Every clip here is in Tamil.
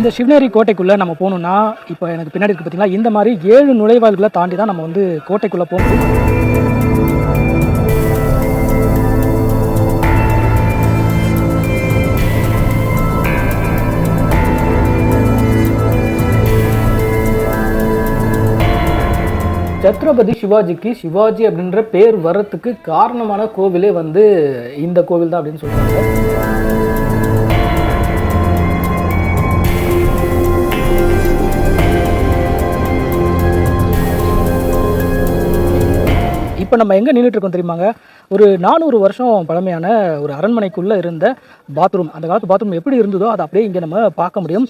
இந்த சிவனேரி கோட்டைக்குள்ளே நம்ம போகணுன்னா இப்போ எனக்கு பின்னாடி இருக்கு பார்த்தீங்களா இந்த மாதிரி ஏழு நுழைவாயில்களை தாண்டி தான் நம்ம வந்து கோட்டைக்குள்ளே போகணும் சத்ரபதி சிவாஜிக்கு சிவாஜி அப்படின்ற பேர் வர்றதுக்கு காரணமான கோவிலே வந்து இந்த கோவில் தான் அப்படின்னு சொல்கிறாங்க இப்போ நம்ம எங்கே நின்றுட்டு இருக்கோம் தெரியுமாங்க? ஒரு நானூறு வருஷம் பழமையான ஒரு அரண்மனைக்குள்ளே இருந்த பாத்ரூம் அந்த காலத்து பாத்ரூம் எப்படி இருந்ததோ அதை அப்படியே இங்கே நம்ம பார்க்க முடியும்.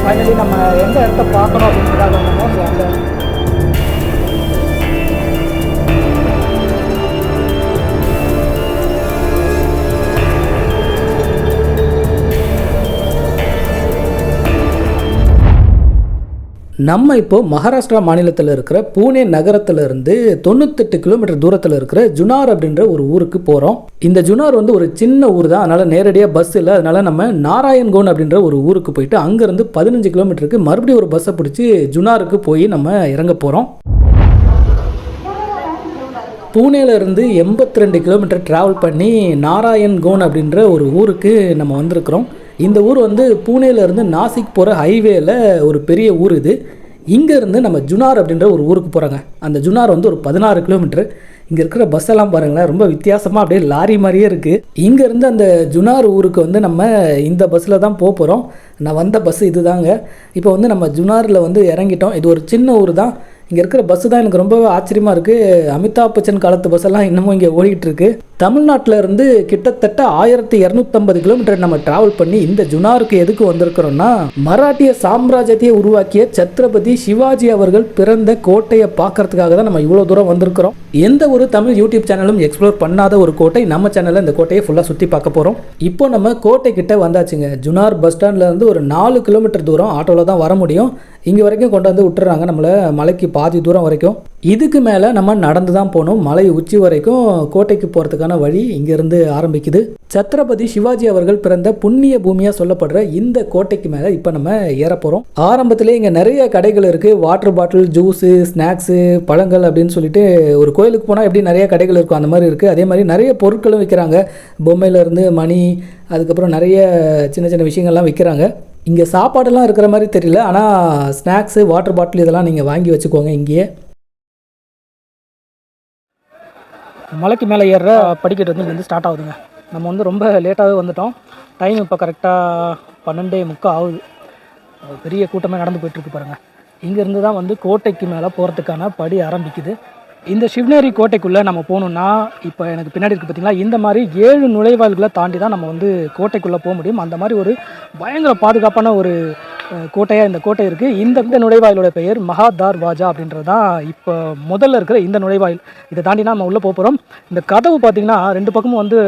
ஃபைனலி நம்ம எந்த இடத்த பார்க்கணும் அப்படின்றதாக ஸோ அந்த நம்ம இப்போது மகாராஷ்டிரா மாநிலத்தில் இருக்கிற பூனே நகரத்திலிருந்து தொண்ணூத்தெட்டு கிலோமீட்டர் தூரத்தில் இருக்கிற ஜுனார் அப்படின்ற ஒரு ஊருக்கு போகிறோம் இந்த ஜுனார் வந்து ஒரு சின்ன ஊர் தான் அதனால் நேரடியாக பஸ் இல்லை. அதனால் நம்ம நாராயண்கோன் அப்படின்ற ஒரு ஊருக்கு போயிட்டு அங்கேருந்து பதினஞ்சு கிலோமீட்டருக்கு மறுபடியும் ஒரு பஸ்ஸை பிடிச்சி ஜுனாருக்கு போய் நம்ம இறங்க போகிறோம் பூனேலேருந்து எண்பத்தி ரெண்டு கிலோமீட்டர் ட்ராவல் பண்ணி நாராயண்கோன் அப்படின்ற ஒரு ஊருக்கு நம்ம வந்திருக்கிறோம். இந்த ஊர் வந்து பூனேலேருந்து நாசிக் போகிற ஹைவேயில் ஒரு பெரிய ஊர் இது. இங்கேருந்து நம்ம ஜுனார் அப்படின்ற ஒரு ஊருக்கு போகிறாங்க அந்த ஜுனார் வந்து ஒரு பதினாறு கிலோமீட்டர். இங்கே இருக்கிற பஸ் எல்லாம் பாருங்களேன் ரொம்ப வித்தியாசமாக அப்படியே லாரி மாதிரியே இருக்குது இங்கேருந்து அந்த ஜுனார் ஊருக்கு வந்து நம்ம இந்த பஸ்ஸில் தான் போக போகிறோம் நான் வந்த பஸ் இதுதாங்க. இப்போ வந்து நம்ம ஜுனாரில் வந்து இறங்கிட்டோம். இது ஒரு சின்ன ஊர் தான் இங்கே இருக்கிற பஸ்ஸு தான் எனக்கு ரொம்ப ஆச்சரியமாக இருக்குது அமிதாப் பச்சன் காலத்து பஸ்ஸெல்லாம் இன்னமும் இங்கே ஓடிட்டுருக்கு தமிழ்நாட்டில் இருந்து கிட்டத்தட்ட ஆயிரத்தி இரநூத்தம்பது கிலோமீட்டர் நம்ம டிராவல் பண்ணி இந்த ஜுனாருக்கு எதுக்கு வந்திருக்கிறோம்னா மராட்டிய சாம்ராஜ்யத்தையே உருவாக்கிய சத்ரபதி சிவாஜி அவர்கள் பிறந்த கோட்டையை பார்க்கறதுக்காக தான் நம்ம இவ்வளோ தூரம் வந்திருக்கிறோம். எந்த ஒரு தமிழ் யூடியூப் சேனலும் எக்ஸ்ப்ளோர் பண்ணாத ஒரு கோட்டை நம்ம சேனலில் இந்த கோட்டையை ஃபுல்லாக சுற்றி பார்க்க போகிறோம் இப்போ நம்ம கோட்டை கிட்ட வந்தாச்சுங்க. ஜுனார் பஸ் ஸ்டாண்ட்லேருந்து ஒரு நாலு கிலோமீட்டர் தூரம் ஆட்டோவில் தான் வர முடியும். இங்கே வரைக்கும் கொண்டு வந்து விட்டுறாங்க நம்மளை மலைக்கு பாதி தூரம் வரைக்கும். இதுக்கு மேலே நம்ம நடந்து தான் போகணும். மலை உச்சி வரைக்கும் கோட்டைக்கு போகிறதுக்கான வழி இங்கேருந்து ஆரம்பிக்குது. சத்ரபதி சிவாஜி அவர்கள் பிறந்த புண்ணிய பூமியாக சொல்லப்படுற இந்த கோட்டைக்கு மேலே இப்போ நம்ம ஏற போகிறோம் ஆரம்பத்திலே இங்கே நிறைய கடைகள் இருக்குது வாட்டர் பாட்டில் ஜூஸு ஸ்நாக்ஸு பழங்கள் அப்படின்னு சொல்லிட்டு ஒரு கோயிலுக்கு போனால் எப்படி நிறைய கடைகள் இருக்கும்? அந்த மாதிரி இருக்குது அதே மாதிரி நிறைய பொருட்களும் விற்கிறாங்க பொம்மையிலேருந்து மணி அதுக்கப்புறம் நிறைய சின்ன சின்ன விஷயங்கள்லாம் விற்கிறாங்க இங்கே சாப்பாடெல்லாம் இருக்கிற மாதிரி தெரியல. ஆனால் ஸ்நாக்ஸு வாட்டர் பாட்டில் இதெல்லாம் நீங்கள் வாங்கி வச்சுக்கோங்க இங்கேயே. மலைக்கு மேலே ஏறுற படிக்கட்டு வந்து இங்கேருந்து ஸ்டார்ட் ஆகுதுங்க. நம்ம வந்து ரொம்ப லேட்டாகவே வந்துட்டோம். டைம் இப்போ கரெக்டாக பன்னெண்டே முக்கால் ஆகுது. பெரிய கூட்டமே நடந்து போயிட்டுருக்கு பாருங்கள் இங்கேருந்து தான் வந்து கோட்டைக்கு மேலே போகிறதுக்கான படி ஆரம்பிக்குது. இந்த சிவனேரி கோட்டைக்குள்ளே நம்ம போகணுன்னா இப்போ எனக்கு பின்னாடி இருக்குது பார்த்தீங்களா இந்த மாதிரி ஏழு நுழைவாயில்களை தாண்டி தான் நம்ம வந்து கோட்டைக்குள்ளே போக முடியும். அந்த மாதிரி ஒரு பயங்கர பாதுகாப்பான ஒரு கோட்டையாக இந்த கோட்டை இருக்குது இந்த இந்த நுழைவாயிலோட பெயர் மகாதார் வாஜா அப்படின்றது தான் இப்போ முதல்ல இருக்கிற இந்த நுழைவாயில். இதை தாண்டி நம்ம உள்ளே போக போகிறோம் இந்த கதவு பார்த்திங்கன்னா ரெண்டு பக்கமும் வந்து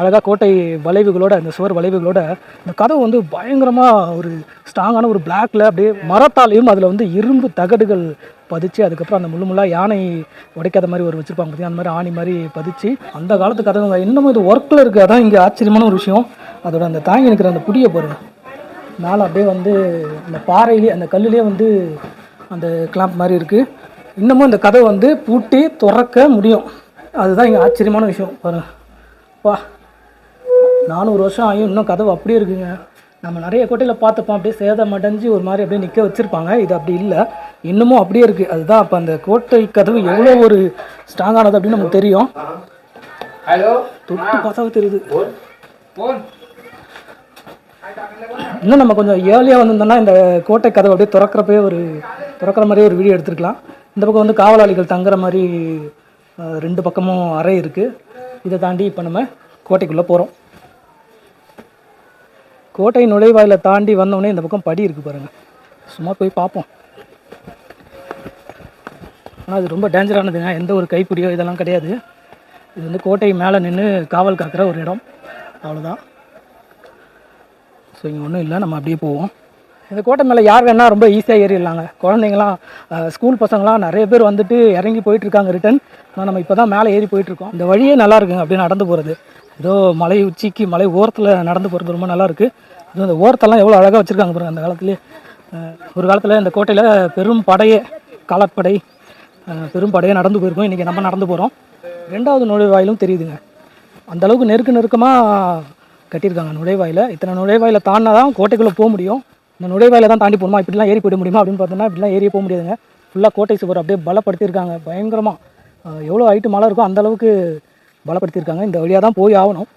அழகாக கோட்டை வளைவுகளோட இந்த சுவர் வளைவுகளோட இந்த கதவு வந்து பயங்கரமாக ஒரு ஸ்ட்ராங்கான ஒரு பிளாக்ல அப்படியே மரத்தாலையும் அதில் வந்து இரும்பு தகடுகள் பதிச்சு அதுக்கப்புறம் அந்த முள்ளு முள்ளாக யானை உடைக்காத மாதிரி ஒரு வச்சுருப்பாங்க பார்த்தீங்கன்னா அந்த மாதிரி ஆணி மாதிரி பதிச்சு அந்த காலத்து கதவுங்க இன்னமும் இது ஒர்க்கில் இருக்குது அதான் இங்கே ஆச்சரியமான ஒரு விஷயம். அதோட அந்த தாங்கி நிற்கிற அந்த புடியை பாருங்க. மேலே அப்படியே வந்து அந்த பாறையிலே அந்த கல்லுலேயே வந்து அந்த கிளாம்ப் மாதிரி இருக்குது இன்னமும் இந்த கதவை வந்து பூட்டி திறக்க முடியும். அதுதான் இங்கே ஆச்சரியமான விஷயம். பாருங்க. வா. நானூறு வருஷம் ஆகியும் இன்னும் கதவு அப்படியே இருக்குங்க. நம்ம நிறைய கோட்டையில் பார்த்துப்போம். அப்படியே சேதம் அடைஞ்சு ஒரு மாதிரி அப்படியே நிற்க வச்சுருப்பாங்க. இது அப்படி இல்லை. இன்னமும் அப்படியே இருக்குது அதுதான் அப்போ அந்த கோட்டை கதவு எவ்வளோ ஒரு ஸ்ட்ராங்கானது அப்படின்னு நமக்கு தெரியும். தொட்டு பார்த்தாவே தெரியுது. இன்னும் நம்ம கொஞ்சம் ஏர்லியாக வந்திருந்தோம்னா இந்த கோட்டை கதவு அப்படியே திறக்கிறப்பே ஒரு திறக்கிற மாதிரி ஒரு வீடியோ எடுத்துருக்கலாம். இந்த பக்கம் வந்து காவலாளிகள் தங்குற மாதிரி ரெண்டு பக்கமும் அறை இருக்குது இதை தாண்டி இப்போ நம்ம கோட்டைக்குள்ளே போகிறோம் கோட்டை நுழைவாயில தாண்டி வந்தோடனே இந்த பக்கம் படி இருக்குது பாருங்கள் சும்மா போய் பார்ப்போம். ஆனால் அது ரொம்ப டேஞ்சரானதுங்க எந்த ஒரு கைப்பிடியோ இதெல்லாம் கிடையாது. இது வந்து கோட்டை மேலே நின்று காவல் காக்கிற ஒரு இடம். அவ்வளோதான் ஸோ இங்கே ஒன்றும் இல்லை. நம்ம அப்படியே போவோம். இந்த கோட்டை மேலே யார் வேணால் ரொம்ப ஈஸியாக ஏறிடலாங்க. குழந்தைங்களாம் ஸ்கூல் பசங்களாம் நிறைய பேர் வந்துட்டு இறங்கி போயிட்டுருக்காங்க ரிட்டன் ஆனால் நம்ம இப்போ தான் மேலே ஏறி போயிட்டுருக்கோம் இந்த வழியே நல்லாயிருக்குங்க அப்படியே நடந்து போகிறது ஏதோ மலை உச்சிக்கு மலை ஓரத்தில் நடந்து போகிறது ரொம்ப நல்லாயிருக்கு அதுவும் அந்த ஓரத்தெல்லாம் எவ்வளோ அழகாக வச்சுருக்காங்க பாருங்கள் அந்த காலத்துலேயே ஒரு காலத்தில் இந்த கோட்டையில் பெரும் படையே காலாட்படை பெரும் படையே நடந்து போயிருக்கோம். இன்றைக்கி நம்ம நடந்து போகிறோம் ரெண்டாவது நுழைவாயிலும் தெரியுதுங்க. அந்தளவுக்கு நெருக்க நெருக்கமாக கட்டியிருக்காங்க நுழைவாயில். இத்தனை நுழைவாயில் தாண்டினா தான் கோட்டைக்குள்ளே போக முடியும். இந்த நுழைவாயில தான் தாண்டி போகணுமா? இப்படிலாம் ஏறி போயிட முடியுமா? அப்படின்னு பார்த்தோம்னா இப்படிலாம் ஏறி போக முடியாதுங்க. ஃபுல்லாக கோட்டை சுவர் அப்படியே பலப்படுத்தியிருக்காங்க. பயங்கரமாக எவ்வளோ ஹைட்டு மலை இருக்கோ அந்தளவுக்கு பலப்படுத்தியிருக்காங்க. இந்த வழியாக தான் போய் ஆகணும்.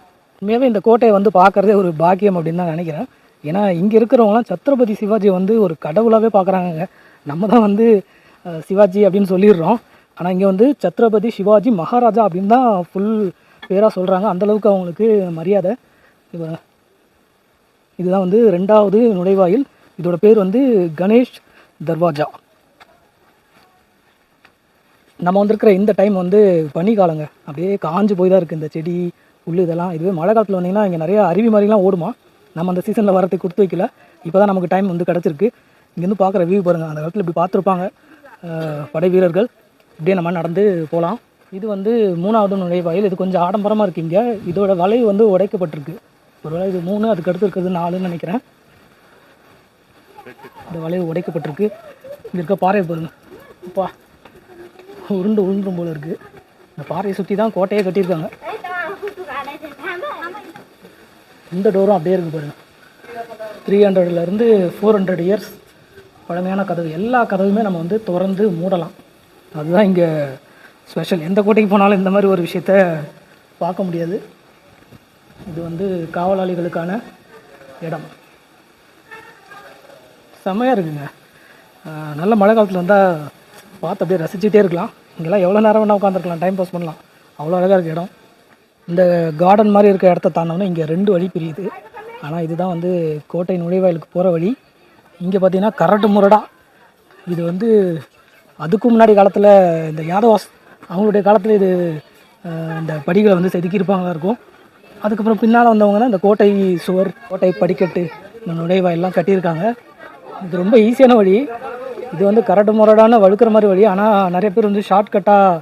உண்மையாகவே இந்த கோட்டையை வந்து பார்க்குறதே ஒரு பாக்கியம் அப்படின்னு தான் நினைக்கிறேன். ஏன்னா இங்கே இருக்கிறவங்களாம் சத்ரபதி சிவாஜி வந்து ஒரு கடவுளாகவே பார்க்குறாங்க நம்ம தான் வந்து சிவாஜி அப்படின்னு சொல்லிடுறோம். ஆனால் இங்கே வந்து சத்ரபதி சிவாஜி மகாராஜா அப்படின்னு தான் ஃபுல் பேராக சொல்கிறாங்க அந்தளவுக்கு அவங்களுக்கு மரியாதை. இப்போ இதுதான் வந்து ரெண்டாவது நுழைவாயில். இதோட பேர் வந்து கணேஷ் தர்வாஜா. நம்ம வந்திருக்கிற இந்த டைம் வந்து பனிக்காலங்க. அப்படியே காஞ்சு போய் தான் இருக்குது இந்த செடி புல் இதெல்லாம். இதுவே மழை காலத்தில் வந்தீங்கன்னா இங்கே நிறைய அருவி மாதிரிலாம் ஓடுமா? நம்ம அந்த சீசனில் வரதுக்கு கொடுத்து வைக்கல. இப்போ தான் நமக்கு டைம் வந்து கிடச்சிருக்கு. இங்கேருந்து பார்க்குற வியூ பாருங்கள் அந்த காலத்தில் இப்படி பார்த்துருப்பாங்க படை வீரர்கள். இப்படியே நம்ம நடந்து போகலாம் இது வந்து மூணாவது நுழைவாயில். இது கொஞ்சம் ஆடம்பரமாக இருக்குது இங்கே. இதோட வளைவு வந்து உடைக்கப்பட்டிருக்கு. ஒருவேளை இது மூணு அதுக்கு அடுத்து இருக்கிறது நாலுன்னு நினைக்கிறேன். இந்த வளைவு உடைக்கப்பட்டிருக்கு. இங்கே இருக்க பாறை பாருங்க. அப்பா உருண்டு உருண்டும் போல இருக்குது இந்த பாறையை சுற்றி தான் கோட்டையே கட்டியிருக்காங்க. இந்த டோரும் அப்படியே இருக்கு பாருங்க. த்ரீ ஹண்ட்ரட்லேருந்து ஃபோர் ஹண்ட்ரட் இயர்ஸ் பழமையான கதவு. எல்லா கதவுமே நம்ம வந்து திறந்து மூடலாம். அதுதான் இங்கே ஸ்பெஷல் எந்த கோட்டைக்கு போனாலும் இந்த மாதிரி ஒரு விஷயத்த பார்க்க முடியாது. இது வந்து காவலாளிகளுக்கான இடம். செம்மையாக இருக்குங்க. நல்ல மழை காலத்தில் வந்தால் பார்த்து அப்படியே ரசிச்சுட்டே இருக்கலாம். இங்கெல்லாம் எவ்வளோ நேரம் வேணால் உட்காந்துருக்கலாம் டைம் பாஸ் பண்ணலாம். அவ்வளோ அழகாக இருக்க இடம். இந்த கார்டன் மாதிரி இருக்க இடத்த தாண்டோம்னா இங்கே ரெண்டு வழி பிரியுது. ஆனால் இதுதான் வந்து கோட்டை நுழைவாயிலுக்கு போகிற வழி. இங்கே பார்த்தீங்கன்னா கரட்டு முரடா. இது வந்து அதுக்கு முன்னாடி காலத்தில் இந்த யாதவாஸ் அவங்களுடைய காலத்தில் இது இந்த படிகளை வந்து செதுக்கியிருப்பாங்களா இருக்கும். அதுக்கப்புறம் பின்னால் வந்தவங்க தான் இந்த கோட்டை சுவர் கோட்டை படிக்கட்டு இந்த நுழைவாயிலெலாம் கட்டியிருக்காங்க. இது ரொம்ப ஈஸியான வழி. இது வந்து கரடு முரடான வழுக்கிற மாதிரி வழி. ஆனால் நிறைய பேர் வந்து ஷார்ட்கட்டாக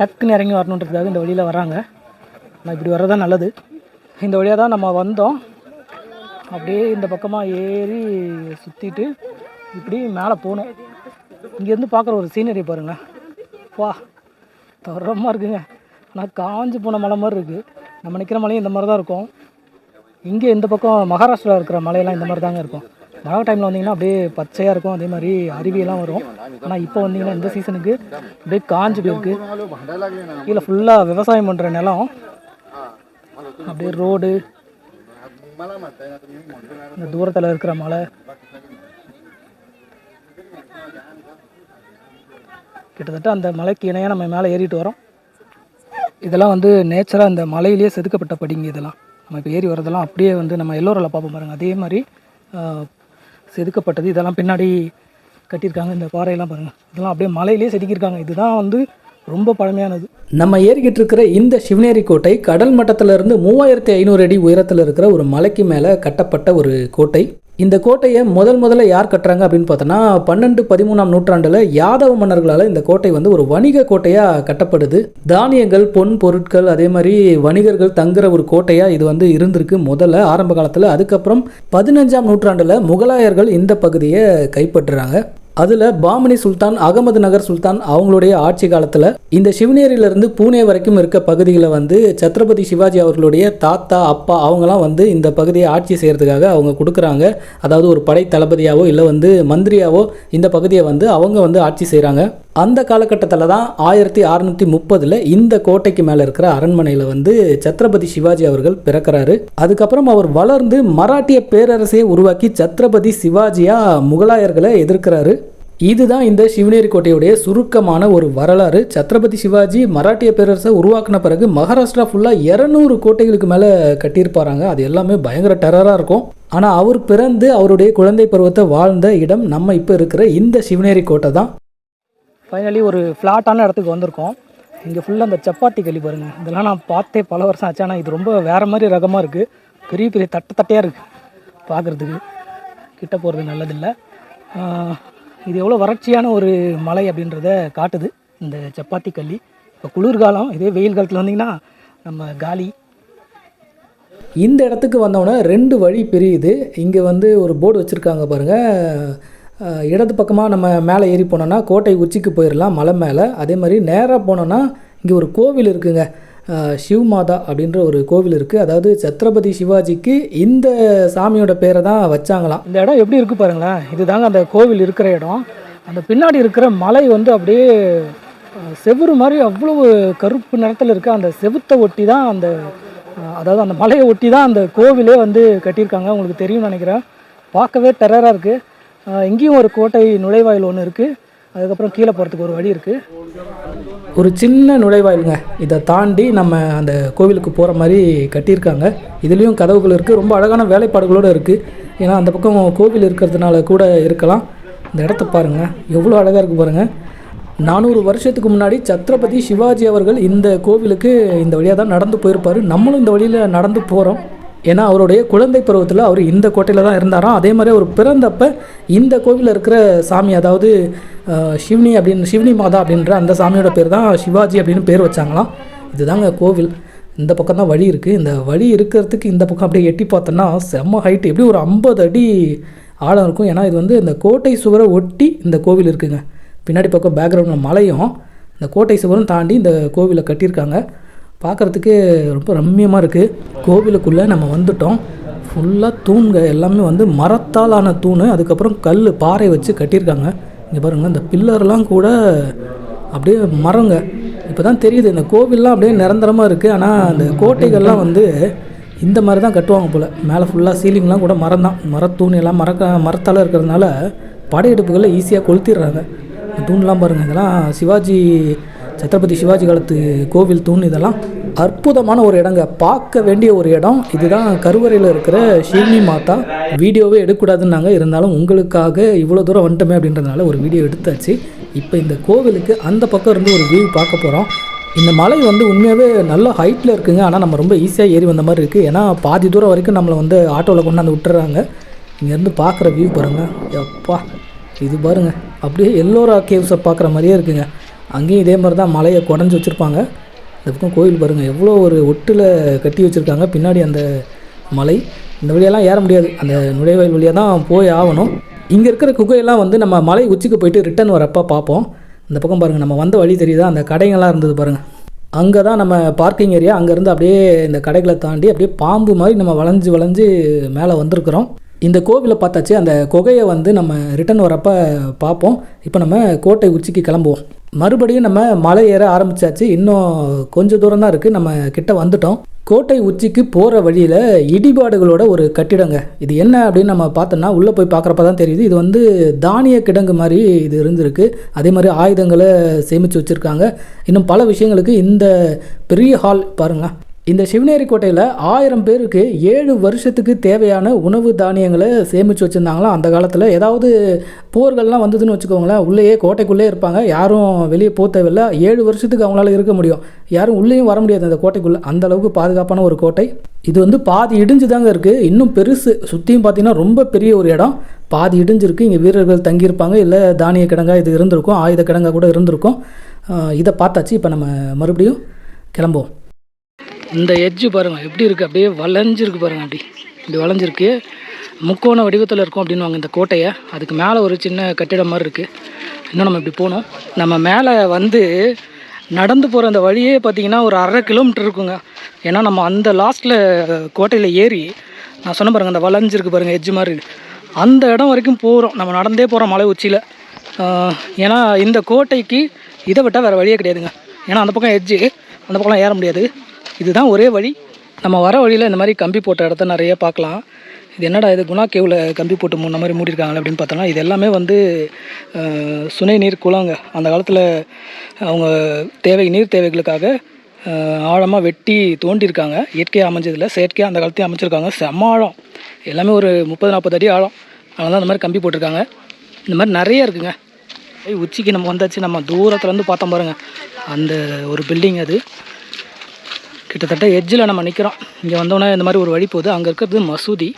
டக்குன்னு இறங்கி வரணுன்றதுக்காக இந்த வழியில் வராங்க. ஆனால் இப்படி வர்றது தான் நல்லது. இந்த வழியாக தான் நம்ம வந்தோம். அப்படியே இந்த பக்கமாக ஏறி சுற்றிட்டு இப்படி மேலே போகணும் இங்கேருந்து பார்க்குற ஒரு சீனரி பாருங்க. வா தரமாக இருக்குங்க. ஆனால் காஞ்சு போன மலை மாதிரி இருக்குது நம்ம நிற்கிற மலையும் இந்த மாதிரி தான் இருக்கும். இங்கே இந்த பக்கம் மகாராஷ்டிரா இருக்கிற மலையெல்லாம் இந்த மாதிரி தாங்க இருக்கும். மழை டைமில் வந்தீங்கன்னா அப்படியே பச்சையாக இருக்கும். அதே மாதிரி அருவியெல்லாம் வரும். ஆனால் இப்போ வந்தீங்கன்னா இந்த சீசனுக்கு அப்படியே காஞ்சு போயிருக்கு. கீழே ஃபுல்லாக விவசாயம் பண்ணுற நிலம். அப்படியே ரோடு இந்த தூரத்தில் இருக்கிற மலை. கிட்டத்தட்ட அந்த மலைக்கு இணையாக நம்ம மேலே ஏறிட்டு வரோம். இதெல்லாம் வந்து நேச்சராக இந்த மலையிலேயே செதுக்கப்பட்ட படிங்க இதெல்லாம். நம்ம இப்போ ஏறி வரதெல்லாம் அப்படியே வந்து நம்ம எல்லோரில் பார்ப்போம் பாருங்கள் அதே மாதிரி செதுக்கப்பட்டது. இதெல்லாம் பின்னாடி கட்டியிருக்காங்க. இந்த பாறையெல்லாம் பாருங்கள் இதெல்லாம் அப்படியே மலையிலேயே செதுக்கியிருக்காங்க. இதுதான் வந்து ரொம்ப பழமையானது. நம்ம ஏறிக்கிட்டு இருக்கிற இந்த சிவனேரி கோட்டை கடல் மட்டத்திலிருந்து மூவாயிரத்தி ஐநூறு அடி உயரத்தில் இருக்கிற ஒரு மலைக்கு மேலே கட்டப்பட்ட ஒரு கோட்டை. இந்த கோட்டையை முதல் முதல்ல யார் கட்டுறாங்க அப்படின்னு பார்த்தோன்னா பன்னெண்டு பதிமூணாம் நூற்றாண்டில் யாதவ மன்னர்களால் இந்த கோட்டை வந்து ஒரு வணிக கோட்டையாக கட்டப்படுது. தானியங்கள் பொன் பொருட்கள் அதே மாதிரி வணிகர்கள் தங்குற ஒரு கோட்டையாக இது வந்து இருந்திருக்கு முதல்ல ஆரம்ப காலத்தில். அதுக்கப்புறம் பதினஞ்சாம் நூற்றாண்டில் முகலாயர்கள் இந்த பகுதியை கைப்பற்றுறாங்க. அதில் பாமனி சுல்தான் அகமது நகர் சுல்தான் அவங்களுடைய ஆட்சி காலத்தில் இந்த சிவனேரியிலிருந்து பூனே வரைக்கும் இருக்க பகுதிகளை வந்து சத்ரபதி சிவாஜி அவர்களுடைய தாத்தா அப்பா அவங்களாம் வந்து இந்த பகுதியை ஆட்சி செய்கிறதுக்காக அவங்க கொடுக்குறாங்க. அதாவது ஒரு படை தளபதியாவோ இல்லை வந்து மந்திரியாவோ இந்த பகுதியை வந்து அவங்க வந்து ஆட்சி செய்கிறாங்க அந்த காலகட்டத்தில் தான் ஆயிரத்தி அறநூற்றி முப்பதில் இந்த கோட்டைக்கு மேலே இருக்கிற அரண்மனையில் வந்து சத்ரபதி சிவாஜி அவர்கள் பிறக்கிறாரு. அதுக்கப்புறம் அவர் வளர்ந்து மராட்டிய பேரரசையை உருவாக்கி சத்ரபதி சிவாஜியா முகலாயர்களை எதிர்க்கிறாரு. இதுதான் இந்த சிவனேரி கோட்டையுடைய சுருக்கமான ஒரு வரலாறு. சத்ரபதி சிவாஜி மராட்டிய பேரரசை உருவாக்கின பிறகு மகாராஷ்டிரா ஃபுல்லாக இரநூறு கோட்டைகளுக்கு மேலே கட்டியிருப்பாராங்க. அது எல்லாமே பயங்கர டெரராக இருக்கும். ஆனால் அவர் பிறந்து அவருடைய குழந்தை பருவத்தை வாழ்ந்த இடம் நம்ம இப்போ இருக்கிற இந்த சிவனேரி கோட்டை தான். ஃபைனலி ஒரு ஃப்ளாட்டான இடத்துக்கு வந்திருக்கோம். இங்கே ஃபுல்லாக அந்த சப்பாத்தி களி பாருங்கள் இதெல்லாம் நான் பார்த்தே பல வருஷம் ஆச்சு. ஆனால் இது ரொம்ப வேறு மாதிரி ரகமாக இருக்குது பெரிய பெரிய தட்டை தட்டையாக இருக்குது பார்க்குறதுக்கு. கிட்ட போகிறது நல்லதில்லை. இது எவ்வளோ வறட்சியான ஒரு மலை அப்படின்றத காட்டுது. இந்த சப்பாத்தி கல்லி இப்போ குளிர்காலம். இதே வெயில் காலத்தில் வந்தீங்கன்னா நம்ம காலி. இந்த இடத்துக்கு வந்தோடனே ரெண்டு வழி பிரியுது. இங்கே வந்து ஒரு போர்டு வச்சுருக்காங்க பாருங்கள் இடது பக்கமாக நம்ம மேலே ஏறி போனோன்னா கோட்டை உச்சிக்கு போயிடலாம் மலை மேலே. அதே மாதிரி நேராக போனோன்னா இங்கே ஒரு கோவில் இருக்குங்க. அஹ், சிவ் மாதா அப்படின்ற ஒரு கோவில் இருக்குது அதாவது சத்ரபதி சிவாஜிக்கு இந்த சாமியோட பேரை தான் வச்சாங்களாம். இந்த இடம் எப்படி இருக்குது பாருங்களேன். இதுதாங்க அந்த கோவில் இருக்கிற இடம். அந்த பின்னாடி இருக்கிற மலை வந்து அப்படியே செவ்வறு செவுரு மாதிரி அவ்வளவு கருப்பு நிறத்தில் இருக்க அந்த செவுத்தை ஒட்டி தான் அந்த அதாவது அந்த மலையை ஒட்டி தான் அந்த கோவிலே வந்து கட்டியிருக்காங்க. உங்களுக்கு தெரியும்னு நினைக்கிறேன். பார்க்கவே டெரராக இருக்குது இங்கேயும் ஒரு கோட்டை நுழைவாயில் ஒன்று இருக்குது அதுக்கப்புறம் கீழே போகிறதுக்கு ஒரு வழி இருக்குது ஒரு சின்ன நுழைவாயிலுங்க. இதை தாண்டி நம்ம அந்த கோவிலுக்கு போகிற மாதிரி கட்டியிருக்காங்க. இதுலேயும் கதவுகள் இருக்குது ரொம்ப அழகான வேலைப்பாடுகளோடு இருக்குது ஏன்னா அந்த பக்கம் கோவில் இருக்கிறதுனால கூட இருக்கலாம். இந்த இடத்த பாருங்கள் எவ்வளோ அழகாக இருக்குது பாருங்கள் நானூறு வருஷத்துக்கு முன்னாடி சத்ரபதி சிவாஜி அவர்கள் இந்த கோவிலுக்கு இந்த வழியாக தான் நடந்து போயிருப்பார். நம்மளும் இந்த வழியில் நடந்து போகிறோம் ஏன்னா அவருடைய குழந்தை பருவத்தில் அவர் இந்த கோட்டையில் தான் இருந்தாராம். அதே மாதிரி அவர் பிறந்தப்ப இந்த கோவிலில் இருக்கிற சாமி அதாவது அஹ், சிவனி அப்படின்னு சிவனி மாதா அப்படின்ற அந்த சாமியோட பேர் தான் சிவாஜி அப்படின்னு பேர் வச்சாங்களாம். இதுதாங்க கோவில். இந்த பக்கம் தான் வழி இருக்குது இந்த வழி இருக்கிறதுக்கு இந்த பக்கம் அப்படியே எட்டி பார்த்தோன்னா செம்ம ஹைட் எப்படி ஒரு ஐம்பது அடி ஆழம் இருக்கும். ஏன்னா இது வந்து இந்த கோட்டை சுவரை ஒட்டி இந்த கோவில் இருக்குங்க. பின்னாடி பக்கம் பேக்ரவுண்டில் மலையும் இந்த கோட்டை சுவரும் தாண்டி இந்த கோவிலை கட்டியிருக்காங்க. பார்க்குறதுக்கு ரொம்ப ரம்மியமாக இருக்குது கோவிலுக்குள்ளே நம்ம வந்துட்டோம். ஃபுல்லாக தூண்கள் எல்லாமே வந்து மரத்தால் ஆன தூண் அதுக்கப்புறம் கல் பாறை வச்சு கட்டியிருக்காங்க. இங்கே பாருங்கள் இந்த பில்லர்லாம் கூட அப்படியே மரங்க. இப்போ தான் தெரியுது இந்த கோவில்லாம் அப்படியே நிரந்தரமாக இருக்குது ஆனால் அந்த கோட்டைகள்லாம் வந்து இந்த மாதிரி தான் கட்டுவாங்க போல். மேலே ஃபுல்லாக சீலிங்லாம் கூட மரம் தான். மரத்தூண் எல்லாம் மரக்க மரத்தால் இருக்கிறதுனால படையெடுப்புகளில் ஈஸியாக கொளுத்திடுறாங்க. தூண்லாம் பாருங்கள் இதெல்லாம் சிவாஜி சத்ரபதி சிவாஜி காலத்து கோவில் தூண் இதெல்லாம் அற்புதமான ஒரு இடங்க. பார்க்க வேண்டிய ஒரு இடம். இதுதான் கருவறையில் இருக்கிற ஷிவ்னி மாதா. வீடியோவே எடுக்கக்கூடாதுன்னாங்க. இருந்தாலும் உங்களுக்காக இவ்வளோ தூரம் வந்துட்டோமே அப்படின்றதுனால ஒரு வீடியோ எடுத்தாச்சு. இப்போ இந்த கோவிலுக்கு அந்த பக்கம் இருந்து ஒரு வியூ பார்க்க போகிறோம் இந்த மலை வந்து உண்மையாகவே நல்ல ஹைட்டில் இருக்குங்க. ஆனால் நம்ம ரொம்ப ஈஸியாக ஏறி வந்த மாதிரி இருக்குது ஏன்னா பாதி தூரம் வரைக்கும் நம்மளை வந்து ஆட்டோவில் கொண்டாந்து விட்டுறாங்க. இங்கேருந்து பார்க்குற வியூ பாருங்கள் எப்பா இது பாருங்க. அப்படியே எல்லோரா கேவ்ஸை பார்க்குற மாதிரியே இருக்குங்க. அங்கேயும் இதே மாதிரி தான் மலையை குடஞ்சி வச்சுருப்பாங்க. இந்த பக்கம் கோயில் பாருங்கள் எவ்வளோ ஒரு ஒட்டில் கட்டி வச்சுருக்காங்க. பின்னாடி அந்த மலை இந்த வழியெல்லாம் ஏற முடியாது. அந்த நுழைவாயில் வழியாக தான் போய் ஆகணும். இங்கே இருக்கிற குகையெல்லாம் வந்து நம்ம மலை உச்சிக்கு போயிட்டு ரிட்டர்ன் வரப்போ பார்ப்போம். இந்த பக்கம் பாருங்கள் நம்ம வந்த வழி தெரியுதா? அந்த கடைங்கள்லாம் இருந்தது பாருங்கள் அங்கே தான் நம்ம பார்க்கிங் ஏரியா அங்கேருந்து அப்படியே இந்த கடைகளை தாண்டி அப்படியே பாம்பு மாதிரி நம்ம வளைஞ்சு வளைஞ்சு மேலே வந்திருக்கிறோம். இந்த கோவிலை பார்த்தாச்சு. அந்த குகையை வந்து நம்ம ரிட்டர்ன் வரப்போ பார்ப்போம். இப்போ நம்ம கோட்டை உச்சிக்கு கிளம்புவோம். மறுபடியும் நம்ம மலை ஏற ஆரம்பிச்சாச்சு. இன்னும் கொஞ்சம் தூரம் தான் இருக்குது நம்ம கிட்ட வந்துட்டோம். கோட்டை உச்சிக்கு போகிற வழியில் இடிபாடுகளோட ஒரு கட்டிடங்க. இது என்ன அப்படின்னு நம்ம பார்த்தோன்னா உள்ளே போய் பார்க்குறப்ப தான் தெரியுது. இது வந்து தானிய கிடங்கு மாதிரி இது இருந்திருக்கு. அதே மாதிரி ஆயுதங்களை சேமித்து வச்சுருக்காங்க. இன்னும் பல விஷயங்களுக்கு இந்த பெரிய ஹால் பாருங்களேன். இந்த சிவநேரி கோட்டையில் ஆயிரம் பேருக்கு ஏழு வருஷத்துக்கு தேவையான உணவு தானியங்களை சேமித்து வச்சுருந்தாங்களாம் அந்த காலத்தில் ஏதாவது போர்கள்லாம் வந்ததுன்னு வச்சுக்கோங்களேன் உள்ளேயே கோட்டைக்குள்ளே இருப்பாங்க. யாரும் வெளியே போக தேவையில்லை. ஏழு வருஷத்துக்கு அவங்களால இருக்க முடியும். யாரும் உள்ளேயும் வர முடியாது அந்த கோட்டைக்குள்ளே. அந்தளவுக்கு பாதுகாப்பான ஒரு கோட்டை. இது வந்து பாதி இடிஞ்சு தாங்க இருக்குது இன்னும் பெருசு. சுற்றியும் பார்த்தீங்கன்னா ரொம்ப பெரிய ஒரு இடம். பாதி இடிஞ்சிருக்கு. இங்கே வீரர்கள் தங்கியிருப்பாங்க. இல்லை தானிய கிடங்கா இது இருந்திருக்கும். ஆயுத கிடங்கா கூட இருந்திருக்கும். இதை பார்த்தாச்சு. இப்போ நம்ம மறுபடியும் கிளம்புவோம். இந்த எட்ஜு பாருங்கள் எப்படி இருக்குது அப்படியே வளைஞ்சிருக்கு பாருங்கள் அப்படி. இப்படி வளைஞ்சிருக்கு. முக்கோண வடிவத்தில் இருக்கும் அப்படின்வாங்க இந்த கோட்டையை. அதுக்கு மேலே ஒரு சின்ன கட்டிடம் மாதிரி இருக்குது இன்னும் நம்ம இப்படி போகணும். நம்ம மேலே வந்து நடந்து போகிற அந்த வழியே பார்த்திங்கன்னா ஒரு அரை கிலோமீட்டர் இருக்குங்க. ஏன்னா நம்ம அந்த லாஸ்ட்டில் கோட்டையில் ஏறி நான் சொன்ன பாருங்கள் அந்த வளைஞ்சிருக்கு பாருங்கள் எஜ்ஜு மாதிரி. அந்த இடம் வரைக்கும் போகிறோம் நம்ம நடந்தே போகிறோம் மலை உச்சியில். ஏன்னா இந்த கோட்டைக்கு இதை விட்டால் வேறு வழியே கிடையாதுங்க. ஏன்னா அந்த பக்கம் எஜ்ஜு அந்த பக்கம்லாம் ஏற முடியாது. இதுதான் ஒரே வழி. நம்ம வர வழியில் இந்த மாதிரி கம்பி போட்ட இடத்த நிறைய பார்க்கலாம். இது என்னடா இது குணா கேவில் கம்பி போட்டு முன்ன மாதிரி மூடிருக்காங்களே அப்படின்னு பார்த்தோன்னா இது எல்லாமே வந்து சுனை நீர் குளங்க அந்த காலத்தில் அவங்க தேவை நீர் தேவைகளுக்காக ஆழமாக வெட்டி தோண்டியிருக்காங்க. இயற்கையாக அமைஞ்சதில்ல. செயற்கையாக அந்த காலத்தையும் அமைச்சிருக்காங்க. செம்ம ஆழம். எல்லாமே ஒரு முப்பது நாற்பது அடி ஆழம். அதனால தான் அந்த மாதிரி கம்பி போட்டிருக்காங்க. இந்த மாதிரி நிறைய இருக்குங்க. உச்சிக்கு நம்ம வந்தாச்சு. நம்ம தூரத்துலேருந்து பார்த்தோம் பாருங்க. அந்த ஒரு பில்டிங் அது. கிட்டத்தட்ட எட்ஜில் நம்ம நிற்கிறோம் இங்கே வந்தோடனே இந்த மாதிரி ஒரு வழி போகுது. அங்கே இருக்கிறது மசூதி.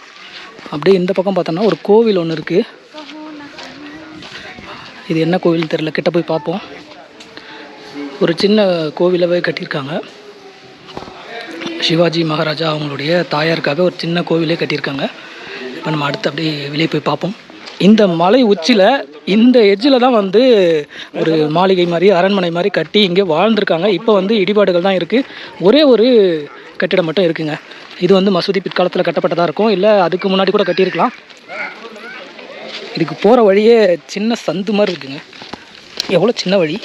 அப்படியே இந்த பக்கம் பார்த்தோம்னா ஒரு கோவில் ஒன்று இருக்குது இது என்ன கோவில்னு தெரில கிட்ட போய் பார்ப்போம். ஒரு சின்ன கோவிலவே கட்டியிருக்காங்க. சிவாஜி மகாராஜா அவங்களுடைய தாயாருக்காக ஒரு சின்ன கோவிலே கட்டியிருக்காங்க. இப்போ நம்ம அடுத்து அப்படியே வெளியே போய் பார்ப்போம். இந்த மலை உச்சியில் இந்த எட்ஜில் தான் வந்து ஒரு மாளிகை மாதிரி அரண்மனை மாதிரி கட்டி இங்கே வாழ்ந்துருக்காங்க. இப்போ வந்து இடிபாடுகள் தான் இருக்குது ஒரே ஒரு கட்டிடம் மட்டும் இருக்குங்க. இது வந்து மசூதி பிற்காலத்தில் கட்டப்பட்டதாக இருக்கும். இல்லை அதுக்கு முன்னாடி கூட கட்டியிருக்கலாம். இதுக்கு போகிற வழியே சின்ன சந்து மாதிரி இருக்குங்க. எவ்வளோ சின்ன வழி?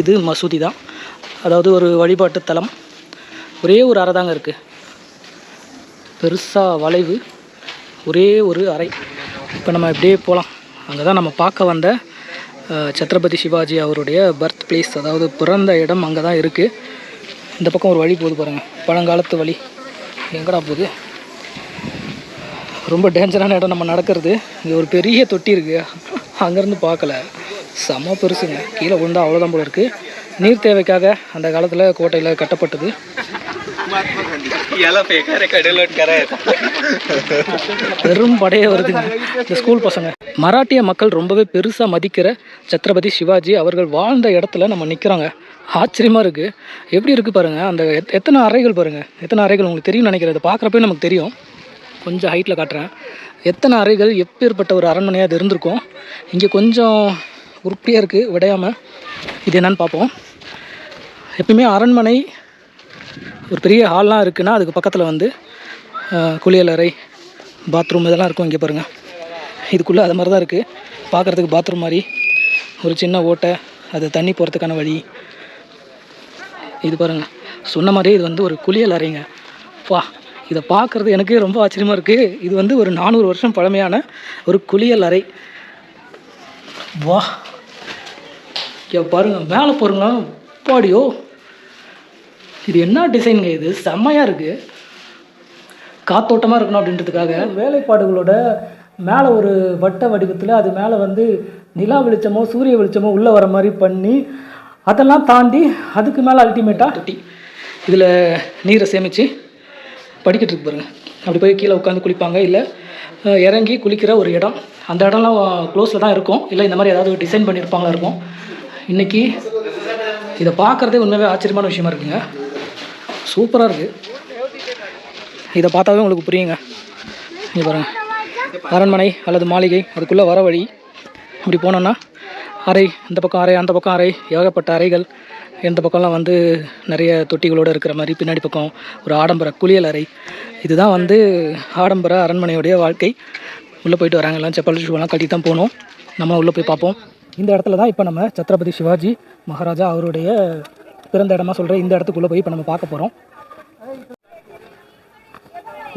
இது மசூதி தான். அதாவது ஒரு வழிபாட்டு தலம். ஒரே ஒரு அறை தாங்க இருக்குது பெருசாக வளைவு. ஒரே ஒரு அறை. இப்போ நம்ம இப்படியே போகலாம் அங்கே தான் நம்ம பார்க்க வந்த சத்ரபதி சிவாஜி அவருடைய பர்த் பிளேஸ் அதாவது பிறந்த இடம் அங்கே தான் இருக்குது இந்த பக்கம் ஒரு வழி போகுது பாருங்கள் பழங்காலத்து வழி. எங்கடா போகுது? ரொம்ப டேஞ்சரான இடம் நம்ம நடக்கிறது. இங்கே ஒரு பெரிய தொட்டி இருக்குது அங்கேருந்து பார்க்கல. செம பெருசுங்க. கீழே விழுந்தா அவ்வளோதான் போல இருக்குது நீர் தேவைக்காக அந்த காலத்தில் கோட்டையில் கட்டப்பட்டது. याला फेका रे कडेलोट कराय பெரும் படையே வருதுங்க இந்த ஸ்கூல் பசங்க மராட்டிய மக்கள் ரொம்பவே பெருசாக மதிக்கிற சத்ரபதி சிவாஜி அவர்கள் வாழ்ந்த இடத்துல நம்ம நிற்கிறோங்க ஆச்சரியமாக இருக்குது எப்படி இருக்குது பாருங்கள் அந்த எத்- எத்தனை அறைகள் பாருங்கள் எத்தனை அறைகள் உங்களுக்கு தெரியும் நினைக்கிறேன் இதை பார்க்குறப்பே நமக்கு தெரியும் கொஞ்சம் ஹைட்டில் காட்டுறேன் எத்தனை அறைகள் எப்பேற்பட்ட ஒரு அரண்மனையாக அது இருந்திருக்கும் இங்கே கொஞ்சம் உருப்படியாக இருக்குது விடையாமல் இது என்னன்னு பார்ப்போம் எப்பயுமே அரண்மனை ஒரு பெரிய ஹால்லாம் இருக்குன்னா அதுக்கு பக்கத்தில் வந்து குளியலறை பாத்ரூம் இதெல்லாம் இருக்கும் இங்கே பாருங்கள் இதுக்குள்ளே அது மாதிரி தான் இருக்குது பார்க்குறதுக்கு பாத்ரூம் மாதிரி ஒரு சின்ன ஓட்டை அது தண்ணி போகிறதுக்கான வழி. இது பாருங்கள் சொன்ன மாதிரியே இது வந்து ஒரு குளியல் அறைங்க. வா இதை பார்க்குறது எனக்கே ரொம்ப ஆச்சரியமாக இருக்குது இது வந்து ஒரு நானூறு வருஷம் பழமையான ஒரு குளியல் அறை. வா இங்கே மேலே பாருங்களா பாடியோ இது என்ன டிசைனுங்க இது? செம்மையாக இருக்குது காத்தோட்டமாக இருக்கணும் அப்படின்றதுக்காக. வேலைப்பாடுகளோட மேலே ஒரு வட்ட வடிவத்தில் அது மேலே வந்து நிலா வெளிச்சமோ சூரிய வெளிச்சமோ உள்ளே வர மாதிரி பண்ணி அதெல்லாம் தாண்டி அதுக்கு மேலே அல்டிமேட்டாக தொட்டி. இதில் நீரை சேமித்து படிக்கட்டு இருக்கு பாருங்க. அப்படி போய் கீழே உட்காந்து குளிப்பாங்க. இல்லை இறங்கி குளிக்கிற ஒரு இடம். அந்த இடம்லாம் க்ளோஸில் தான் இருக்கும். இல்லை இந்த மாதிரி ஏதாவது டிசைன் பண்ணியிருப்பாங்களா இருக்கும். இன்றைக்கி இதை பார்க்குறதே உண்மையாகவே ஆச்சரியமான விஷயமா இருக்குங்க. சூப்பராக இருக்குது இதை பார்த்தாவே உங்களுக்கு புரியுங்க. இங்கே பாருங்கள் அரண்மனை அல்லது மாளிகை அதுக்குள்ளே வர வழி. இப்படி போனோன்னா அறை இந்த பக்கம் அறை அந்த பக்கம் அறை ஏகப்பட்ட அறைகள். இந்த பக்கம்லாம் வந்து நிறைய தொட்டிகளோடு இருக்கிற மாதிரி பின்னாடி பக்கம் ஒரு ஆடம்பர குளியல் அறை. இதுதான் வந்து ஆடம்பர அரண்மனையுடைய வாழ்க்கை. உள்ளே போயிட்டு வராங்க எல்லாம். செப்பல் ஷூலாம் கட்டி தான் போகணும். நம்ம உள்ளே போய் பார்ப்போம். இந்த இடத்துல தான் இப்போ நம்ம சத்ரபதி சிவாஜி மகாராஜா அவருடைய பிறந்த இடமா சொல்கிற இந்த இடத்துக்குள்ளே போய் இப்போ நம்ம பார்க்க போகிறோம்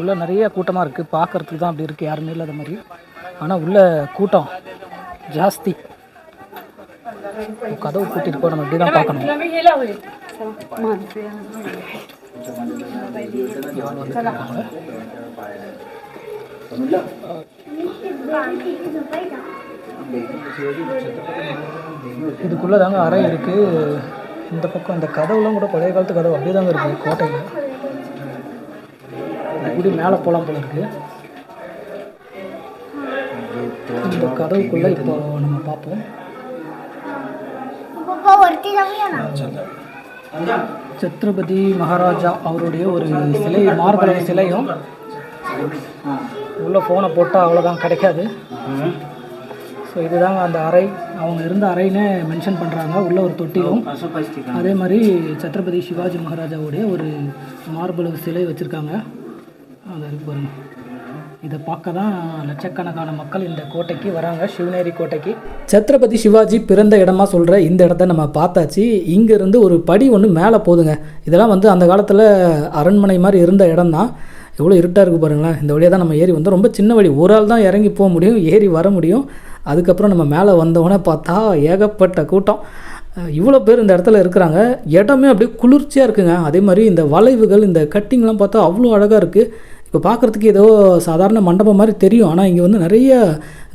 உள்ள நிறைய கூட்டமாக இருக்குது பார்க்கறதுக்கு தான் அப்படி இருக்குது யாருமே இல்லாத மாதிரி. ஆனால் உள்ள கூட்டம் ஜாஸ்தி. கதவு கூட்டிட்டு நம்ம இப்படி தான் பார்க்கணும். இதுக்குள்ளே தாங்க அறை இருக்குது இந்த பக்கம் இந்த கதவுலாம் கூட பழைய காலத்து கதவு அப்படியே தாங்க இருக்கும் கோட்டையில். இப்படி மேலே போகலாம் போல இருக்குது இந்த கதவுக்குள்ளே இப்போ நம்ம பார்ப்போம். சத்ரபதி மகாராஜா அவருடைய ஒரு சிலை மார்பள சிலையும் உள்ளே ஃபோனை போட்டால் அவ்வளோதான் கிடைக்காது. ஸோ இதுதாங்க அந்த அறை. அவங்க இருந்த அறைன்னு மென்ஷன் பண்ணுறாங்க உள்ள ஒரு தொட்டியும் அதே மாதிரி சத்ரபதி சிவாஜி மகாராஜாவுடைய ஒரு மார்பள சிலை வச்சுருக்காங்க. அது இருக்கு பாருங்க. இதை பார்க்க தான் லட்சக்கணக்கான மக்கள் இந்த கோட்டைக்கு வராங்க சிவநேரி கோட்டைக்கு. சத்ரபதி சிவாஜி பிறந்த இடமா சொல்கிற இந்த இடத்த நம்ம பார்த்தாச்சு. இங்கேருந்து ஒரு படி ஒன்று மேலே போகுதுங்க இதெல்லாம் வந்து அந்த காலத்தில் அரண்மனை மாதிரி இருந்த இடம் தான் எவ்வளோ இருட்டாக இருக்குது பாருங்களேன். இந்த வழியாக தான் நம்ம ஏறி வந்தோம். ரொம்ப சின்ன வழி. ஒரு ஆள் தான் இறங்கி போக முடியும் ஏறி வர முடியும். அதுக்கப்புறம் நம்ம மேலே வந்தவொடனே பார்த்தா ஏகப்பட்ட கூட்டம். இவ்வளோ பேர் இந்த இடத்துல இருக்கிறாங்க. இடமே அப்படியே குளிர்ச்சியாக இருக்குங்க. அதே மாதிரி இந்த வளைவுகள் இந்த கட்டிங்லாம் பார்த்தா அவ்வளோ அழகாக இருக்குது இப்போ பார்க்குறதுக்கு ஏதோ சாதாரண மண்டபம் மாதிரி தெரியும். ஆனால் இங்கே வந்து நிறைய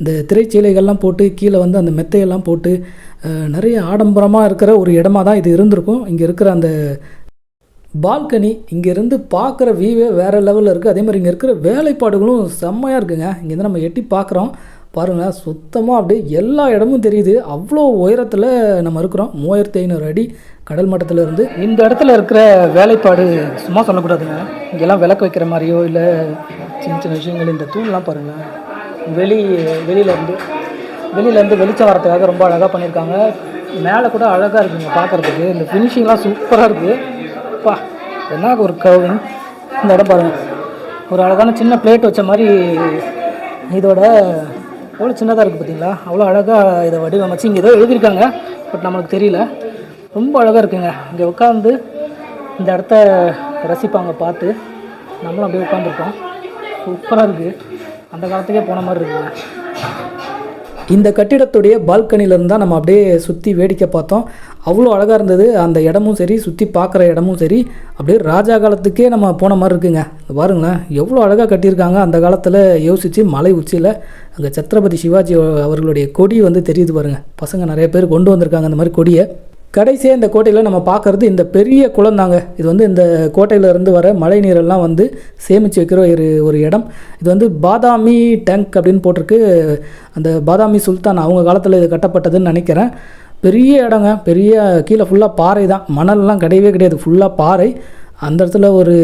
இந்த திரைச்சீலைகள்லாம் போட்டு கீழே வந்து அந்த மெத்தையெல்லாம் போட்டு நிறைய ஆடம்பரமாக இருக்கிற ஒரு இடமா தான் இது இருந்திருக்கும். இங்கே இருக்கிற அந்த பால்கனி இங்கேருந்து பார்க்குற வியூவே வேறு லெவலில் இருக்குது அதே மாதிரி இங்கே இருக்கிற வேலைப்பாடுகளும் செம்மையாக இருக்குங்க. இங்கேருந்து நம்ம எட்டி பார்க்குறோம். பாருங்கள் சுத்தமாக அப்படியே எல்லா இடமும் தெரியுது. அவ்வளோ உயரத்தில் நம்ம இருக்கிறோம். மூவாயிரத்தி ஐநூறு அடி கடல் மட்டத்தில் இருந்து. இந்த இடத்துல இருக்கிற வேலைப்பாடு சும்மா சொல்லக்கூடாதுங்க. இங்கெல்லாம் விளக்கு வைக்கிற மாதிரியோ இல்லை சின்ன சின்ன விஷயங்கள் இந்த தூண்லாம் பாருங்கள் வெளி வெளியிலேருந்து வெளியிலேருந்து வெளிச்சம் வரத்துக்காக ரொம்ப அழகாக பண்ணியிருக்காங்க. மேலே கூட அழகாக இருக்குங்க பார்க்குறதுக்கு இந்த ஃபினிஷிங்லாம் சூப்பராக இருக்குது பா என்ன ஒரு கவுன் இந்த இடம் பாருங்கள் ஒரு அழகான சின்ன பிளேட் வச்ச மாதிரி இதோட எவ்வளோ சின்னதாக இருக்குது பார்த்தீங்களா அவ்வளோ அழகாக இதை வடிவமைச்சு இங்கே ஏதோ எழுதியிருக்காங்க பட் நம்மளுக்கு தெரியல. ரொம்ப அழகாக இருக்குங்க. இங்கே உட்காந்து இந்த இடத்த ரசிப்பாங்க பார்த்து நம்மளும் அப்படியே உட்காந்துருக்கோம் சூப்பராக இருக்குது அந்த காலத்துக்கே போன மாதிரி இருக்குங்க. இந்த கட்டிடத்துடைய பால்கனிலேருந்து தான் நம்ம அப்படியே சுற்றி வேடிக்கை பார்த்தோம். அவ்வளோ அழகாக இருந்தது. அந்த இடமும் சரி சுற்றி பார்க்குற இடமும் சரி. அப்படியே ராஜா காலத்துக்கே நம்ம போன மாதிரி இருக்குங்க. பாருங்களேன் எவ்வளோ அழகாக கட்டியிருக்காங்க. அந்த காலத்தில் யோசித்து மலை உச்சியில் அங்கே சத்ரபதி சிவாஜி அவர்களுடைய கொடி வந்து தெரியுது பாருங்கள் பசங்க நிறைய பேர் கொண்டு வந்திருக்காங்க அந்த மாதிரி கொடியை. கடைசியாக இந்த கோட்டையில் நம்ம பார்க்குறது இந்த பெரிய குளம் தாங்க. இது வந்து இந்த கோட்டையிலேருந்து வர மழை நீரெல்லாம் வந்து சேமித்து வைக்கிற ஒரு ஒரு இடம். இது வந்து பாதாமி டேங்க் அப்படின்னு போட்டிருக்கு. அந்த பாதாமி சுல்தான் அவங்க காலத்தில் இது கட்டப்பட்டதுன்னு நினைக்கிறேன். பெரிய இடங்க. பெரிய கீழே ஃபுல்லாக பாறை தான். மணல்லாம் கிடையவே கிடையாது. ஃபுல்லாக பாறை. அந்த இடத்துல ஒரு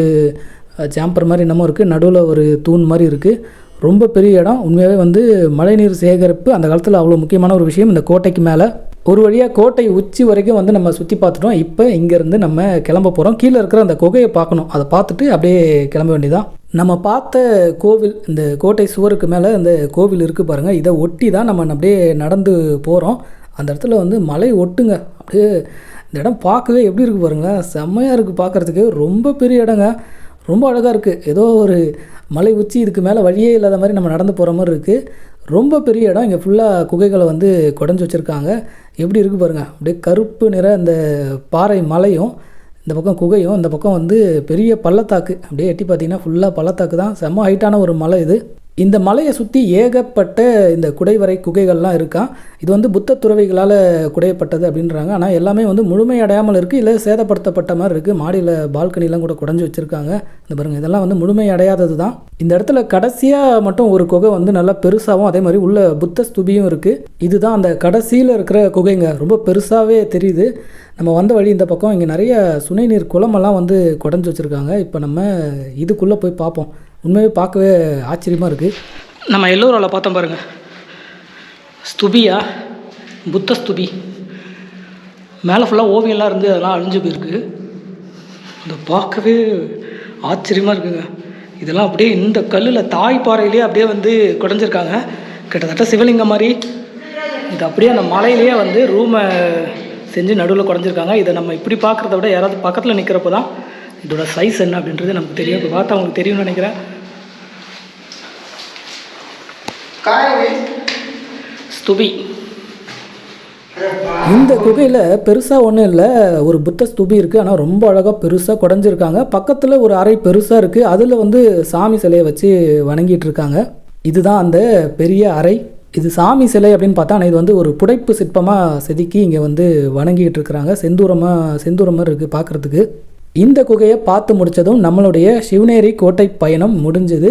சாம்பர் மாதிரி என்னமோ இருக்குது நடுவில் ஒரு தூண் மாதிரி இருக்குது ரொம்ப பெரிய இடம். உண்மையாகவே வந்து மழைநீர் சேகரிப்பு அந்த காலத்தில் அவ்வளோ முக்கியமான ஒரு விஷயம். இந்த கோட்டைக்கு மேலே. ஒரு வழியாக கோட்டை உச்சி வரைக்கும் வந்து நம்ம சுற்றி பார்த்துட்டோம். இப்போ இங்கேருந்து நம்ம கிளம்ப போகிறோம் கீழே இருக்கிற அந்த குகையை பார்க்கணும். அதை பார்த்துட்டு அப்படியே கிளம்ப வேண்டியதான் நம்ம பார்த்த கோவில் இந்த கோட்டை சுவருக்கு மேலே இந்த கோவில் இருக்குது பாருங்கள் இதை ஒட்டி தான் நம்ம அப்படியே நடந்து போகிறோம் அந்த இடத்துல வந்து மலை ஒட்டுங்க. அப்படியே இந்த இடம் பார்க்கவே எப்படி இருக்குது பாருங்களேன் செம்மையாக இருக்குது பார்க்குறதுக்கு. ரொம்ப பெரிய இடங்க. ரொம்ப அழகாக இருக்குது ஏதோ ஒரு மலை உச்சி இதுக்கு மேலே வழியே இல்லாத மாதிரி நம்ம நடந்து போகிற மாதிரி இருக்குது ரொம்ப பெரிய இடம். இங்கே ஃபுல்லாக குகைகளை வந்து குடஞ்சி வச்சுருக்காங்க. எப்படி இருக்குது பாருங்கள் அப்படியே கருப்பு நிற அந்த பாறை மலையும் இந்த பக்கம் குகையும் இந்த பக்கம் வந்து பெரிய பள்ளத்தாக்கு. அப்படியே எட்டி பார்த்தீங்கன்னா ஃபுல்லாக பள்ளத்தாக்கு தான். செம்ம ஹைட்டான ஒரு மலை இது. இந்த மலையை சுற்றி ஏகப்பட்ட இந்த குடைவரை குகைகள்லாம் இருக்கான் இது வந்து புத்த துறவிகளால் குடையப்பட்டது அப்படின்றாங்க. ஆனால் எல்லாமே வந்து முழுமையடையாமல் இருக்குது இல்லை சேதப்படுத்தப்பட்ட மாதிரி இருக்குது மாடியில் பால்கனிலாம் கூட குடஞ்சி வச்சுருக்காங்க. இந்த பாருங்கள் இதெல்லாம் வந்து முழுமை அடையாதது தான் இந்த இடத்துல கடைசியாக மட்டும் ஒரு குகை வந்து நல்லா பெருசாகவும் அதே மாதிரி உள்ள புத்த ஸ்துபியும் இருக்குது இதுதான் அந்த கடைசியில் இருக்கிற குகைங்க. ரொம்ப பெருசாகவே தெரியுது. நம்ம வந்த வழி இந்த பக்கம். இங்கே நிறைய சுனை நீர் குளமெல்லாம் வந்து குடஞ்சி வச்சுருக்காங்க. இப்போ நம்ம இதுக்குள்ளே போய் பார்ப்போம். உண்மையாகவே பார்க்கவே ஆச்சரியமாக இருக்குது நம்ம எல்லோரில் பார்த்தோம் பாருங்கள் ஸ்துபியா புத்த ஸ்துபி மேலே ஃபுல்லாக ஓவியம்லாம் இருந்து அதெல்லாம் அழிஞ்சு போயிருக்கு. அதை பார்க்கவே ஆச்சரியமாக இருக்குங்க. இதெல்லாம் அப்படியே இந்த கல்லில் தாய்ப்பாறையிலேயே அப்படியே வந்து குடஞ்சிருக்காங்க. கிட்டத்தட்ட சிவலிங்கம் மாதிரி. இது அப்படியே அந்த மலையிலேயே வந்து ரூமை செஞ்சு நடுவில் குறைஞ்சிருக்காங்க இதை நம்ம இப்படி பார்க்குறத விட யாராவது பக்கத்தில் நிற்கிறப்ப தான் இதோட சைஸ் என்ன அப்படின்றது நமக்கு தெரியும். இப்போ பார்த்தா உங்களுக்கு தெரியும்னு நினைக்கிறேன். ஸ்துபி இந்த குகையில் பெருசாக ஒன்றும் இல்லை. ஒரு புத்த ஸ்தூபி இருக்குது ஆனால் ரொம்ப அழகாக பெருசாக குடஞ்சிருக்காங்க. பக்கத்தில் ஒரு அறை பெருசாக இருக்குது அதில் வந்து சாமி சிலையை வச்சு வணங்கிட்டு இருக்காங்க. இதுதான் அந்த பெரிய அறை. இது சாமி சிலை அப்படின்னு பார்த்தா ஆனால் இது வந்து ஒரு புடைப்பு சிற்பமாக செதுக்கி இங்கே வந்து வணங்கிட்டு இருக்கிறாங்க. செந்தூரமாக செந்தூரமாக இருக்குது பார்க்குறதுக்கு. இந்த குகையை பார்த்து முடித்ததும் நம்மளுடைய சிவனேரி கோட்டை பயணம் முடிஞ்சது.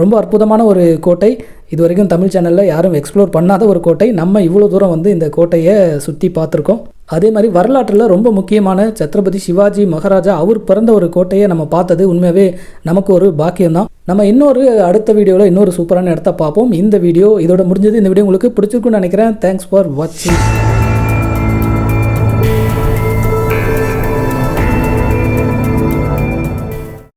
ரொம்ப அற்புதமான ஒரு கோட்டை. இது வரைக்கும் தமிழ் சேனலில் யாரும் எக்ஸ்ப்ளோர் பண்ணாத ஒரு கோட்டை. நம்ம இவ்வளோ தூரம் வந்து இந்த கோட்டையை சுற்றி பார்த்துருக்கோம். அதே மாதிரி வரலாற்றில் ரொம்ப முக்கியமான சத்ரபதி சிவாஜி மகாராஜா அவர் பிறந்த ஒரு கோட்டையை நம்ம பார்த்தது உண்மையாகவே நமக்கு ஒரு பாக்கியம்தான். நம்ம இன்னொரு அடுத்த வீடியோவில் இன்னொரு சூப்பரான இடத்த பார்ப்போம். இந்த வீடியோ இதோட முடிஞ்சது. இந்த வீடியோ உங்களுக்கு பிடிச்சிருக்குன்னு நினைக்கிறேன். தேங்க்ஸ் ஃபார் வாட்சிங்